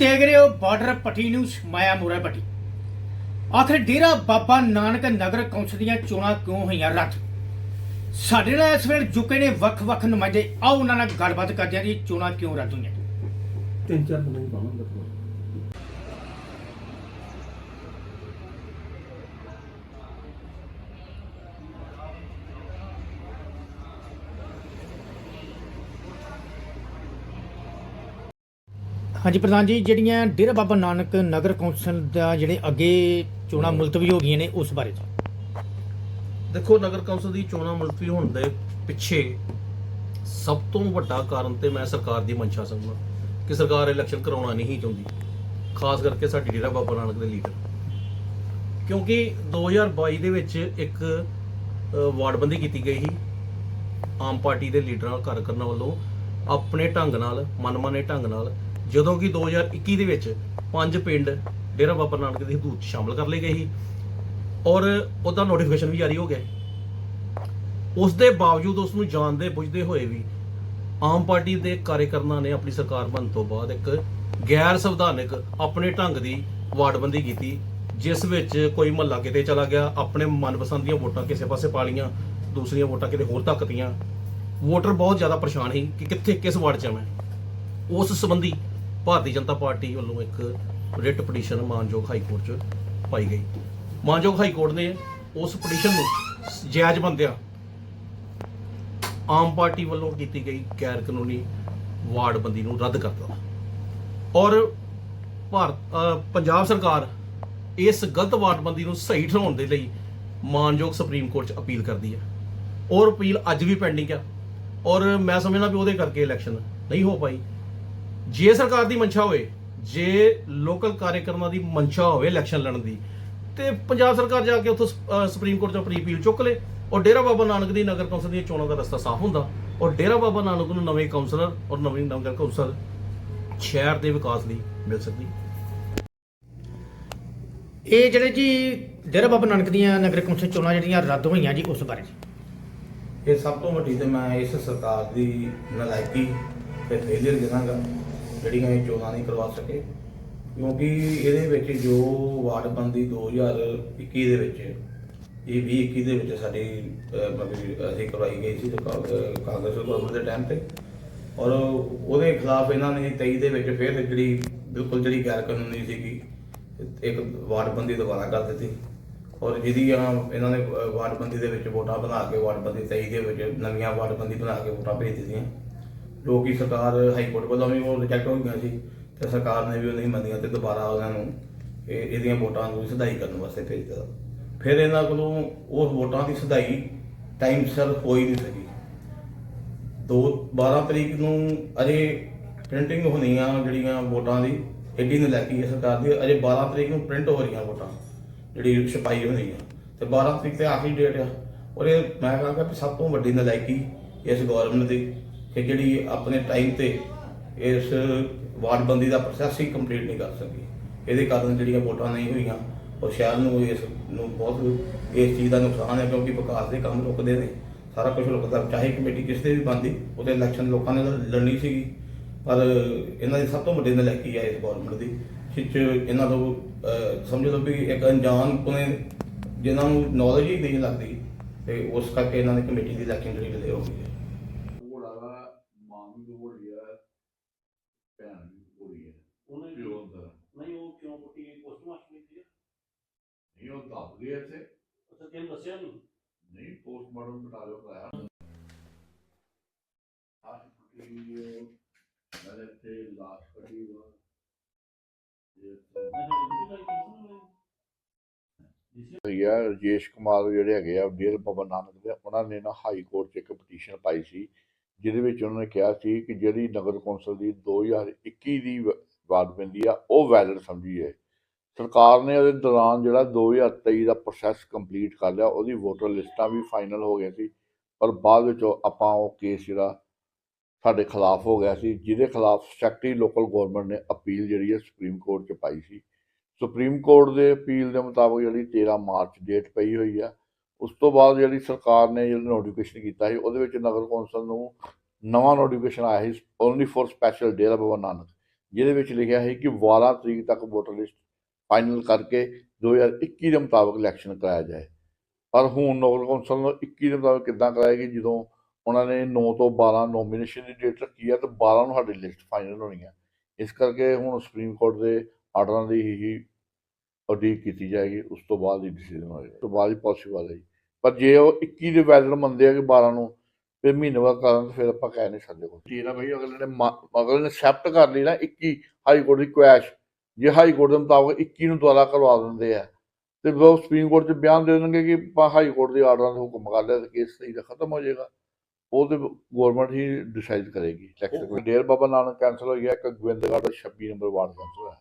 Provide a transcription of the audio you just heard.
ਦੇਖ ਰਹੇ ਹੋ ਬਾਰਡਰ ਪੱਟੀ ਨੂੰ ਮਾਇਆ ਮੋਰਾ ਪੱਟੀ ਆਖਰ ਡੇਰਾ ਬਾਬਾ ਨਾਨਕ ਨਗਰ ਕੌਂਸਲ ਦੀਆਂ ਚੋਣਾਂ ਕਿਉਂ ਹੋਈਆਂ ਰੱਦ? ਸਾਡੇ ਨਾਲ ਇਸ ਵੇਲੇ ਜੁਕੇ ਨੇ ਵੱਖ-ਵੱਖ ਨੁਮਾਇੰਦੇ। ਆਓ ਉਹਨਾਂ ਨਾਲ ਗੱਲਬਾਤ ਕਰਦੇ ਹਾਂ ਜੀ ਚੋਣਾਂ ਕਿਉਂ ਰੱਦ ਹੋਈਆਂ? ਤਿੰਨ ਚਾਰ ਦਿਨਾਂ ਹੀ ਪਾਵਾਂਗੇ। ਹਾਂਜੀ, ਪ੍ਰਧਾਨ ਜੀ, ਜਿਹੜੀਆਂ ਡੇਰਾ ਬਾਬਾ ਨਾਨਕ ਨਗਰ ਕੌਂਸਲ ਦਾ ਜਿਹੜੇ ਅੱਗੇ ਚੋਣਾਂ ਮੁਲਤਵੀ ਹੋ ਗਈਆਂ ਨੇ, ਉਸ ਬਾਰੇ ਚ ਦੇਖੋ, ਨਗਰ ਕੌਂਸਲ ਦੀ ਚੋਣਾਂ ਮੁਲਤਵੀ ਹੋਣ ਦੇ ਪਿੱਛੇ ਸਭ ਤੋਂ ਵੱਡਾ ਕਾਰਨ ਤੇ ਮੈਂ ਸਰਕਾਰ ਦੀ ਮਨਸ਼ਾ ਸਮਝਦਾ ਕਿ ਸਰਕਾਰ ਇਲੈਕਸ਼ਨ ਕਰਾਉਣਾ ਨਹੀਂ ਚਾਹੁੰਦੀ, ਖਾਸ ਕਰਕੇ ਸਾਡੀ ਡੇਰਾ ਬਾਬਾ ਨਾਨਕ ਦੇ ਲੀਡਰ ਕਿਉਂਕਿ 2022 ਦੇ ਵਿੱਚ ਇੱਕ ਵਾਰਡਬੰਦੀ ਕੀਤੀ ਗਈ ਸੀ, ਆਮ ਪਾਰਟੀ ਦੇ ਲੀਡਰਾਂ ਕਾਰਕਰਨਾਂ ਵੱਲੋਂ, ਆਪਣੇ ਢੰਗ ਨਾਲ, ਮਨਮਾਨੇ ਢੰਗ ਨਾਲ ਜਦੋਂ ਕਿ 2021 ਦੇ ਵਿੱਚ ਪੰਜ ਪਿੰਡ ਡੇਰਾ ਬਾਬਾ ਨਾਨਕ ਦੀ ਹਦੂਦ 'ਚ ਸ਼ਾਮਲ ਕਰ ਲਏ ਗਏ ਸੀ ਔਰ ਉਹਦਾ ਨੋਟੀਫਿਕੇਸ਼ਨ ਵੀ ਜਾਰੀ ਹੋ ਗਿਆ ਉਸ ਦੇ ਬਾਵਜੂਦ ਉਸ ਨੂੰ ਜਾਣਦੇ ਬੁੱਝਦੇ ਹੋਏ ਵੀ ਆਮ ਪਾਰਟੀ ਦੇ ਕਾਰਜਕਰਤਾਂ ਨੇ ਆਪਣੀ ਸਰਕਾਰ ਬਣਨ ਤੋਂ ਬਾਅਦ ਇੱਕ ਗੈਰ ਸੰਵਿਧਾਨਕ ਆਪਣੇ ਢੰਗ ਦੀ ਵਾਰਡਬੰਦੀ ਕੀਤੀ, ਜਿਸ ਵਿੱਚ ਕੋਈ ਮਹੱਲਾ ਕਿਤੇ ਚਲਾ ਗਿਆ, ਆਪਣੇ ਮਨਪਸੰਦ ਦੀਆਂ ਵੋਟਾਂ ਕਿਸੇ ਪਾਸੇ ਪਾ ਲਈਆਂ, ਦੂਸਰੀਆਂ ਵੋਟਾਂ ਕਿਤੇ ਹੋਰ ਧੱਕਤੀਆਂ ਵੋਟਰ ਬਹੁਤ ਜ਼ਿਆਦਾ ਪਰੇਸ਼ਾਨ ਸੀ ਕਿ ਕਿੱਥੇ, ਕਿਸ ਵਾਰਡ 'ਚ ਆ ਮੈਂ? ਉਸ ਸੰਬੰਧੀ ਭਾਰਤੀ ਜਨਤਾ ਪਾਰਟੀ ਵੱਲੋਂ ਇੱਕ ਰਿਟ ਪਟੀਸ਼ਨ ਮਾਨਯੋਗ ਹਾਈ ਕੋਰਟ 'ਚ ਪਾਈ ਗਈ। ਮਾਨਯੋਗ ਹਾਈ ਕੋਰਟ ਨੇ ਉਸ ਪਟੀਸ਼ਨ ਨੂੰ ਜਾਇਜ਼ ਬੰਦਿਆਂ ਆਮ ਪਾਰਟੀ ਵੱਲੋਂ ਕੀਤੀ ਗਈ ਗੈਰ ਕਾਨੂੰਨੀ ਵਾਰਡਬੰਦੀ ਨੂੰ ਰੱਦ ਕਰ ਦਿੱਤਾ। ਔਰ ਭਾਰਤ ਪੰਜਾਬ ਸਰਕਾਰ ਇਸ ਗਲਤ ਵਾਰਡਬੰਦੀ ਨੂੰ ਸਹੀ ਠਹਿਰਾਉਣ ਦੇ ਲਈ ਮਾਨਯੋਗ ਸੁਪਰੀਮ ਕੋਰਟ 'ਚ ਅਪੀਲ ਕਰਦੀ ਹੈ। ਔਰ ਅਪੀਲ ਅੱਜ ਵੀ ਪੈਂਡਿੰਗ ਹੈ। ਔਰ ਮੈਂ ਸਮਝਦਾ ਵੀ ਉਹਦੇ ਕਰਕੇ ਇਲੈਕਸ਼ਨ ਨਹੀਂ ਹੋ ਪਾਈ। ਜੇ ਸਰਕਾਰ ਦੀ ਮਨਸ਼ਾ ਹੋਵੇ ਜੇ ਲੋਕਲ ਕਾਰਜਕਰਤਾਂ ਦੀ ਮਨਸ਼ਾ ਹੋਵੇ ਇਲੈਕਸ਼ਨ ਲੜਨ ਦੀ ਤੇ ਪੰਜਾਬ ਸਰਕਾਰ ਜਾ ਕੇ ਉੱਥੋਂ ਸੁਪਰੀਮ ਕੋਰਟ ਤੋਂ ਆਪਣੀ ਅਪੀਲ ਚੁੱਕ ਲੇ ਔਰ ਡੇਰਾ ਬਾਬਾ ਨਾਨਕ ਦੀ ਨਗਰ ਕੌਂਸਲ ਦੀਆਂ ਚੋਣਾਂ ਦਾ ਰਸਤਾ ਸਾਫ਼ ਹੁੰਦਾ ਔਰ ਡੇਰਾ ਬਾਬਾ ਨਾਨਕ ਨੂੰ ਨਵੇਂ ਕਾਉਂਸਲਰ ਔਰ ਨਵੀਂ ਨਗਰ ਕੌਂਸਲ ਸ਼ਹਿਰ ਦੇ ਵਿਕਾਸ ਲਈ ਮਿਲ ਸਕਦੀ ਇਹ ਜਿਹੜੇ ਜੀ ਡੇਰਾ ਬਾਬਾ ਨਾਨਕ ਦੀਆਂ ਨਗਰ ਕੌਂਸਲ ਚੋਣਾਂ ਜਿਹੜੀਆਂ ਰੱਦ ਹੋਈਆਂ ਜੀ ਉਸ ਬਾਰੇ ਇਹ ਸਭ ਤੋਂ ਵੱਡੀ ਤੇ ਮੈਂ ਇਸ ਸਰਕਾਰ ਦੀ ਨਲਾਇਕੀ ਤੇ ਫੇਲਿਅਰ ਗਿਣਾਂਗਾ ਜਿਹੜੀਆਂ ਇਹ ਚੋਣਾਂ ਨਹੀਂ ਕਰਵਾ ਸਕੇ, ਕਿਉਂਕਿ ਇਹਦੇ ਵਿੱਚ ਜੋ ਵਾਰਡਬੰਦੀ 2021 ਦੇ ਵਿੱਚ, ਇਹ 2021 ਦੇ ਵਿੱਚ ਸਾਡੀ ਮਤਲਬ ਅਸੀਂ ਕਰਵਾਈ ਗਈ ਸੀ ਤੇ ਕਾਂਗਰਸ ਗਵਰਨਮੈਂਟ ਦੇ ਟਾਈਮ ਤੇ। ਔਰ ਉਹਦੇ ਖਿਲਾਫ ਇਹਨਾਂ ਨੇ 23 ਦੇ ਵਿੱਚ ਫਿਰ ਜਿਹੜੀ, ਬਿਲਕੁਲ ਜਿਹੜੀ ਗੈਰ ਕਾਨੂੰਨੀ ਸੀਗੀ, ਇੱਕ ਵਾਰਡਬੰਦੀ ਦੁਬਾਰਾ ਕਰ ਦਿੱਤੀ। ਔਰ ਜਿਹਦੀ ਆ, ਇਹਨਾਂ ਨੇ ਵਾਰਡਬੰਦੀ ਦੇ ਵਿੱਚ ਵੋਟਾਂ ਬਣਾ ਕੇ, ਵਾਰਡਬੰਦੀ 23 ਦੇ ਵਿੱਚ ਨਵੀਆਂ ਵਾਰਡਬੰਦੀ ਬਣਾ ਕੇ ਵੋਟਾਂ ਭੇਜ ਦਿੱਤੀਆਂ। ਜੋ ਕਿ ਸਰਕਾਰ ਹਾਈ ਕੋਰਟ ਵੱਲੋਂ ਵੀ ਉਹ ਰਿਜੈਕਟ ਹੋ ਗਈਆਂ ਸੀ ਤੇ ਸਰਕਾਰ ਨੇ ਵੀ ਉਹ ਨਹੀਂ ਮੰਨੀਆਂ ਤੇ ਦੁਬਾਰਾ ਉਹਨਾਂ ਨੂੰ ਇਹ ਇਹਦੀਆਂ ਵੋਟਾਂ ਨੂੰ ਸੁਧਾਈ ਕਰਨ ਵਾਸਤੇ ਭੇਜ ਦਿੱਤਾ। ਫਿਰ ਇਹਨਾਂ ਕੋਲੋਂ ਉਸ ਵੋਟਾਂ ਦੀ ਸੁਧਾਈ ਟਾਈਮ ਸਿਰ ਹੋ ਹੀ ਨਹੀਂ ਸਕੀ ਦੋ 12 ਤਰੀਕ ਨੂੰ ਅਜੇ ਪ੍ਰਿੰਟਿੰਗ ਹੋਣੀ ਆ ਜਿਹੜੀਆਂ ਵੋਟਾਂ ਦੀ ਐਡੀ ਨੇ ਲੈ ਕੇ ਸਰਕਾਰ ਦੀ, ਅਜੇ 12 ਤਰੀਕ ਨੂੰ ਪ੍ਰਿੰਟ ਹੋ ਰਹੀਆਂ ਵੋਟਾਂ, ਜਿਹੜੀ ਛਪਾਈ ਹੋਣੀ ਆ। ਤੇ 12 ਤਰੀਕ ਤੇ ਆਖਰੀ ਡੇਟ ਆ। ਔਰ ਇਹ ਮੈਂ ਕਹਾਂਗਾ ਕਿ ਸਭ ਤੋਂ ਵੱਡੀ ਨਲਾਇਕੀ ਇਸ ਗਵਰਨਮੈਂਟ ਦੀ ਕਿ ਜਿਹੜੀ ਆਪਣੇ ਟਾਈਮ ਤੇ ਇਸ ਵਾਰਡਬੰਦੀ ਦਾ ਪ੍ਰੋਸੈਸ ਹੀ ਕੰਪਲੀਟ ਨਹੀਂ ਕਰ ਸਕੀ। ਇਹਦੇ ਕਾਰਨ ਜਿਹੜੀਆਂ ਵੋਟਾਂ ਨਹੀਂ ਹੋਈਆਂ ਔਰ ਸ਼ਹਿਰ ਨੂੰ ਇਸ ਨੂੰ ਬਹੁਤ ਇਸ ਚੀਜ਼ ਦਾ ਨੁਕਸਾਨ ਹੈ ਕਿਉਂਕਿ ਵਿਕਾਸ ਦੇ ਕੰਮ ਰੁਕਦੇ ਨੇ। ਸਾਰਾ ਕੁਝ ਰੁਕਦਾ, ਚਾਹੇ ਕਮੇਟੀ ਕਿਸੇ ਤੇ ਵੀ ਬੰਦੀ ਉਹਦੇ ਇਲੈਕਸ਼ਨ ਲੋਕਾਂ ਨੇ ਲੜ- ਲੜਨੀ ਸੀਗੀ। ਪਰ ਇਹਨਾਂ ਦੀ ਸਭ ਤੋਂ ਵੱਡੀ ਨਲਾਇਕੀ ਹੈ ਇਸ ਗਵਰਨਮੈਂਟ ਦੀ, ਜਿਸ 'ਚ ਇਹਨਾਂ ਤੋਂ ਸਮਝ ਲਓ ਵੀ ਇੱਕ ਅਣਜਾਣ ਕੋਨੇ ਜਿਨ੍ਹਾਂ ਨੂੰ ਨੌਲੇਜ ਹੀ ਨਹੀਂ ਲੱਗਦੀ, ਤੇ ਉਸ ਕਰਕੇ ਇਹਨਾਂ ਨੇ ਕਮੇਟੀ ਦੀ ਇਲੈਕਸ਼ਨ ਜਿਹੜੀ ਡਿਲੇ ਹੋ ਗਈ ਹੈ ਘੋੜਾ ਦਾ ਮਾਂ ਵੀ ਘੋੜੀ ਆ ਭੈਣ ਵੀ ਘੋੜੀ ਆ ਉਹਨੇ ਪਿਓ ਦਾ ਨਹੀਂ ਉਹ ਕਿਉਂ ਪੁੱਟੀ ਗਈ ਪੋਸਟਮਾਰਟਮ ਕੀਤੀ ਹੈ ਨਹੀਂ ਉਹ ਦੱਬ ਗਏ ਇੱਥੇ। ਅੱਛਾ ਤੈਨੂੰ ਦੱਸਿਆ ਨਹੀਂ ਨਹੀਂ ਪੋਸਟਮਾਰਟਮ ਕਰਾਇਆ ਇੱਥੇ ਲਾਸ਼ ਕੱਢੀ ਵਾ। ਇਹ ਤਾਂ ਰਜੇਸ਼ ਕੁਮਾਰ ਜਿਹੜੇ ਹੈਗੇ ਆ ਡੇਰ ਬਾਬਾ ਨਾਨਕ ਦੇ ਉਹਨਾਂ ਨੇ ਨਾ ਹਾਈ ਕੋਰਟ 'ਚ ਇੱਕ ਪਟੀਸ਼ਨ ਪਾਈ ਸੀ ਜਿਹਦੇ ਵਿੱਚ ਉਹਨਾਂ ਨੇ ਕਿਹਾ ਸੀ ਕਿ ਜਿਹੜੀ ਨਗਰ ਕੌਂਸਲ ਦੀ 2021 ਦੀ ਵ- ਵਾਰਡਬੰਦੀ ਆ ਉਹ ਵੈਲਿਡ ਸਮਝੀ ਹੈ ਸਰਕਾਰ ਨੇ ਉਹਦੇ ਦੌਰਾਨ ਜਿਹੜਾ 2023 ਦਾ ਪ੍ਰੋਸੈਸ ਕੰਪਲੀਟ ਕਰ ਲਿਆ, ਉਹਦੀ ਵੋਟਰ ਲਿਸਟਾਂ ਵੀ ਫਾਈਨਲ ਹੋ ਗਈਆਂ ਸੀ, ਪਰ ਬਾਅਦ ਵਿੱਚ ਉਹ- ਆਪਾਂ ਉਹ ਕੇਸ ਜਿਹੜਾ ਸਾਡੇ ਖਿਲਾਫ ਹੋ ਗਿਆ ਸੀ, ਜਿਹਦੇ ਖਿਲਾਫ ਸੈਕਟਰੀ ਲੋਕਲ ਗਵਰਨਮੈਂਟ ਨੇ ਅਪੀਲ ਜਿਹੜੀ ਹੈ ਸੁਪਰੀਮ ਕੋਰਟ 'ਚ ਪਾਈ ਸੀ। ਸੁਪਰੀਮ ਕੋਰਟ ਦੇ ਅਪੀਲ ਦੇ ਮੁਤਾਬਕ ਜਿਹੜੀ 13 ਮਾਰਚ ਡੇਟ ਪਈ ਹੋਈ ਆ, ਉਸ ਤੋਂ ਬਾਅਦ ਜਿਹੜੀ ਸਰਕਾਰ ਨੇ ਜਿਹੜਾ ਨੋਟੀਫਿਕੇਸ਼ਨ ਕੀਤਾ ਸੀ, ਉਹਦੇ ਵਿੱਚ ਨਗਰ ਕੌਂਸਲ ਨੂੰ ਨਵਾਂ ਨੋਟੀਫਿਕੇਸ਼ਨ ਆਇਆ ਸੀ only for special Dera Baba Nanak, ਜਿਹਦੇ ਵਿੱਚ ਲਿਖਿਆ ਸੀ ਕਿ 12 ਤਰੀਕ ਤੱਕ ਵੋਟਰ ਲਿਸਟ ਫਾਈਨਲ ਕਰਕੇ 2021 ਦੇ ਮੁਤਾਬਕ ਇਲੈਕਸ਼ਨ ਕਰਾਇਆ ਜਾਏ। ਪਰ ਹੁਣ ਨਗਰ ਕੌਂਸਲ ਨੂੰ 21 ਦੇ ਮੁਤਾਬਕ ਕਿੱਦਾਂ ਕਰਾਏਗੀ? ਜਦੋਂ ਉਹਨਾਂ ਨੇ 9 ਤੋਂ 12 ਨੋਮੀਨੇਸ਼ਨ ਦੀ ਡੇਟ ਰੱਖੀ ਹੈ ਤੇ 12 ਨੂੰ ਸਾਡੀ ਲਿਸਟ ਫਾਈਨਲ ਹੋਣੀ ਹੈ ਇਸ ਕਰਕੇ ਹੁਣ ਸੁਪਰੀਮ ਕੋਰਟ ਦੇ ਆਰਡਰਾਂ ਦੀ ਹੀ ਉਡੀਕ ਕੀਤੀ ਜਾਏਗੀ, ਉਸ ਤੋਂ ਬਾਅਦ ਹੀ ਡਿਸੀਜਨ ਹੋਏਗਾ। ਉਸ ਤੋਂ ਬਾਅਦ ਹੀ ਪੋਸੀਬਲ ਹੈ ਜੀ। ਪਰ ਜੇ ਉਹ 21 ਦੇ ਵੈਲਿਡ ਮੰਨਦੇ ਆ ਕਿ 12 ਨੂੰ, ਫਿਰ ਮਹੀਨੇ ਬਾਅਦ ਕਰਨ ਤਾਂ ਫਿਰ ਆਪਾਂ ਕਹਿ ਨਹੀਂ ਸਕਦੇ ਕੋਈ ਜੀ ਨਾ ਬਈ, ਅਗਲੇ ਨੇ ਮਾ- ਅਗਲੇ ਨੇ ਐਕਸੈਪਟ ਕਰ ਲਈ ਨਾ 21 ਹਾਈ ਕੋਰਟ ਦੀ ਕੁਐਸ਼ ਜੇ ਹਾਈ ਕੋਰਟ ਦੇ ਮੁਤਾਬਕ 21 ਨੂੰ ਦੁਬਾਰਾ ਕਰਵਾ ਦਿੰਦੇ ਆ ਤੇ ਉਹ ਸੁਪਰੀਮ ਕੋਰਟ 'ਚ ਬਿਆਨ ਦੇ ਦੇਣਗੇ ਕਿ ਹਾਈ ਕੋਰਟ ਦੇ ਆਰਡਰਾਂ ਦੇ ਹੁਕਮ ਕਰ ਲਿਆ ਤੇ ਕੇਸ ਸਹੀ ਦਾ ਖਤਮ ਹੋ ਜਾਏਗਾ ਉਹ ਤੇ ਗਵਰਨਮੈਂਟ ਹੀ ਡਿਸਾਈਡ ਕਰੇਗੀ। ਡੇਰ ਬਾਬਾ ਨਾਨਕ ਕੈਂਸਲ ਹੋ ਗਿਆ ਇੱਕ ਗੋਬਿੰਦਗੜ੍ਹ ਦਾ 26 ਨੰਬਰ ਵਾਰਡ ਕੈਂਸਲ ਹੋਇਆ।